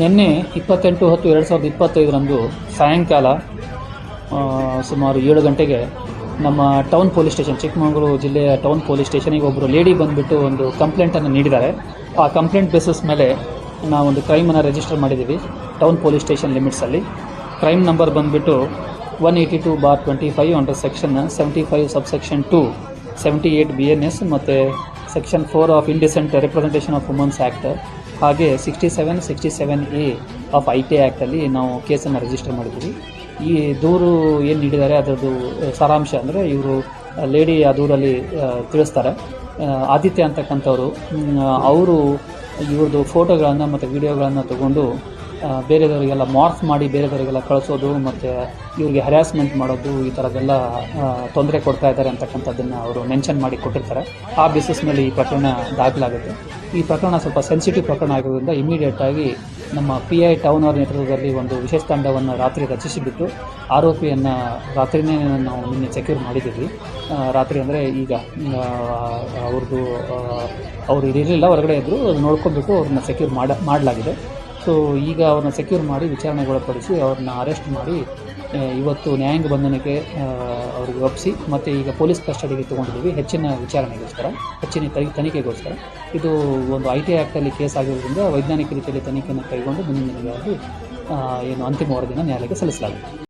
ನಿನ್ನೆ ಇಪ್ಪತ್ತೆಂಟು ಹತ್ತು ಎರಡು ಸಾವಿರದ ಇಪ್ಪತ್ತೈದರಂದು ಸಾಯಂಕಾಲ ಸುಮಾರು ಏಳು ಗಂಟೆಗೆ ನಮ್ಮ ಟೌನ್ ಪೊಲೀಸ್ ಸ್ಟೇಷನ್, ಚಿಕ್ಕಮಗಳೂರು ಜಿಲ್ಲೆಯ ಟೌನ್ ಪೊಲೀಸ್ ಸ್ಟೇಷನಿಗೆ ಒಬ್ಬರು ಲೇಡಿ ಬಂದುಬಿಟ್ಟು ಒಂದು ಕಂಪ್ಲೇಂಟನ್ನು ನೀಡಿದ್ದಾರೆ. ಆ ಕಂಪ್ಲೇಂಟ್ ಬೇಸಿಸ್ ಮೇಲೆ ನಾವೊಂದು ಕ್ರೈಮನ್ನು ರಿಜಿಸ್ಟರ್ ಮಾಡಿದ್ದೀವಿ ಟೌನ್ ಪೊಲೀಸ್ ಸ್ಟೇಷನ್ ಲಿಮಿಟ್ಸಲ್ಲಿ ಕ್ರೈಮ್ ನಂಬರ್ ಬಂದುಬಿಟ್ಟು one eighty two bar twenty five under section seventy five subsection two seventy eight B N S ಮತ್ತು section four of indecent representation of women's act ಹಾಗೆ sixty seven sixty seven A of I T ಆ್ಯಕ್ಟಲ್ಲಿ ನಾವು ಕೇಸನ್ನು register ಮಾಡಿದ್ದೀವಿ. ಈ ದೂರು ಏನು ನೀಡಿದ್ದಾರೆ ಅದರದ್ದು ಸಾರಾಂಶ ಅಂದರೆ ಇವರು ಲೇಡಿ ಆ ದೂರಲ್ಲಿ ತಿಳಿಸ್ತಾರೆ. ಆದಿತ್ಯ ಅಂತಕ್ಕಂಥವ್ರು ಅವರು ಇವ್ರದ್ದು ಫೋಟೋಗಳನ್ನು ಮತ್ತು ವಿಡಿಯೋಗಳನ್ನು ತಗೊಂಡು ಬೇರೆದವರಿಗೆಲ್ಲ ಮಾರ್ಫ್ ಮಾಡಿ ಬೇರೆದವರಿಗೆಲ್ಲ ಕಳಿಸೋದು ಮತ್ತು ಇವ್ರಿಗೆ ಹ್ಯಾರಾಸ್ಮೆಂಟ್ ಮಾಡೋದು ಈ ಥರದ್ದೆಲ್ಲ ತೊಂದರೆ ಕೊಡ್ತಾ ಇದ್ದಾರೆ ಅಂತಕ್ಕಂಥದ್ದನ್ನು ಅವರು ಮೆನ್ಷನ್ ಮಾಡಿ ಕೊಟ್ಟಿರ್ತಾರೆ. ಆ ಬೇಸಿಸ್ ಮೇಲೆ ಈ ಪ್ರಕರಣ ದಾಖಲಾಗುತ್ತೆ. ಈ ಪ್ರಕರಣ ಸ್ವಲ್ಪ ಸೆನ್ಸಿಟಿವ್ ಪ್ರಕರಣ ಆಗಿರೋದ್ರಿಂದ ಇಮಿಡಿಯೇಟಾಗಿ ನಮ್ಮ ಪಿ ಐ ಟೌನ್ ಅವರ ನೇತೃತ್ವದಲ್ಲಿ ಒಂದು ವಿಶೇಷ ತಂಡವನ್ನು ರಾತ್ರಿ ರಚಿಸಿಬಿಟ್ಟು ಆರೋಪಿಯನ್ನು ರಾತ್ರಿನೇ ನಾವು ನಿನ್ನೆ ಸೆಕ್ಯೂರ್ ಮಾಡಿದ್ದೀವಿ. ರಾತ್ರಿ ಅಂದರೆ ಈಗ ಅವ್ರದ್ದು ಅವರು ಇರಲಿಲ್ಲ ಹೊರಗಡೆ ಇದ್ದರು ಅದು ನೋಡ್ಕೊಂಡ್ಬಿಟ್ಟು ಅವ್ರನ್ನ ಸೆಕ್ಯೂರ್ ಮಾಡ, ಮಾಡಲಾಗಿದೆ. ಸೊ ಈಗ ಅವ್ರನ್ನ ಸೆಕ್ಯೂರ್ ಮಾಡಿ ವಿಚಾರಣೆಗೊಳಪಡಿಸಿ ಅವ್ರನ್ನ ಅರೆಸ್ಟ್ ಮಾಡಿ ಇವತ್ತು ನ್ಯಾಯಾಂಗ ಬಂಧನಕ್ಕೆ ಅವ್ರಿಗೆ ಒಪ್ಪಿಸಿ, ಮತ್ತು ಈಗ ಪೊಲೀಸ್ ಕಸ್ಟಡಿಗೆ ತೊಗೊಂಡಿದ್ದೀವಿ. ಹೆಚ್ಚಿನ ವಿಚಾರಣೆಗೋಸ್ಕರ, ಹೆಚ್ಚಿನ ತನಿ ತನಿಖೆಗೋಸ್ಕರ. ಇದು ಒಂದು ಐ ಟಿ ಆ್ಯಕ್ಟಲ್ಲಿ ಕೇಸ್ ಆಗಿರೋದ್ರಿಂದ ವೈಜ್ಞಾನಿಕ ರೀತಿಯಲ್ಲಿ ತನಿಖೆಯನ್ನು ಕೈಗೊಂಡು ಮುಂದಿನ ದಿನಗಳಲ್ಲಿ ಏನು ಅಂತಿಮ ವರದಿಯನ್ನು ನ್ಯಾಯಾಲಯಕ್ಕೆ ಸಲ್ಲಿಸಲಾಗುತ್ತೆ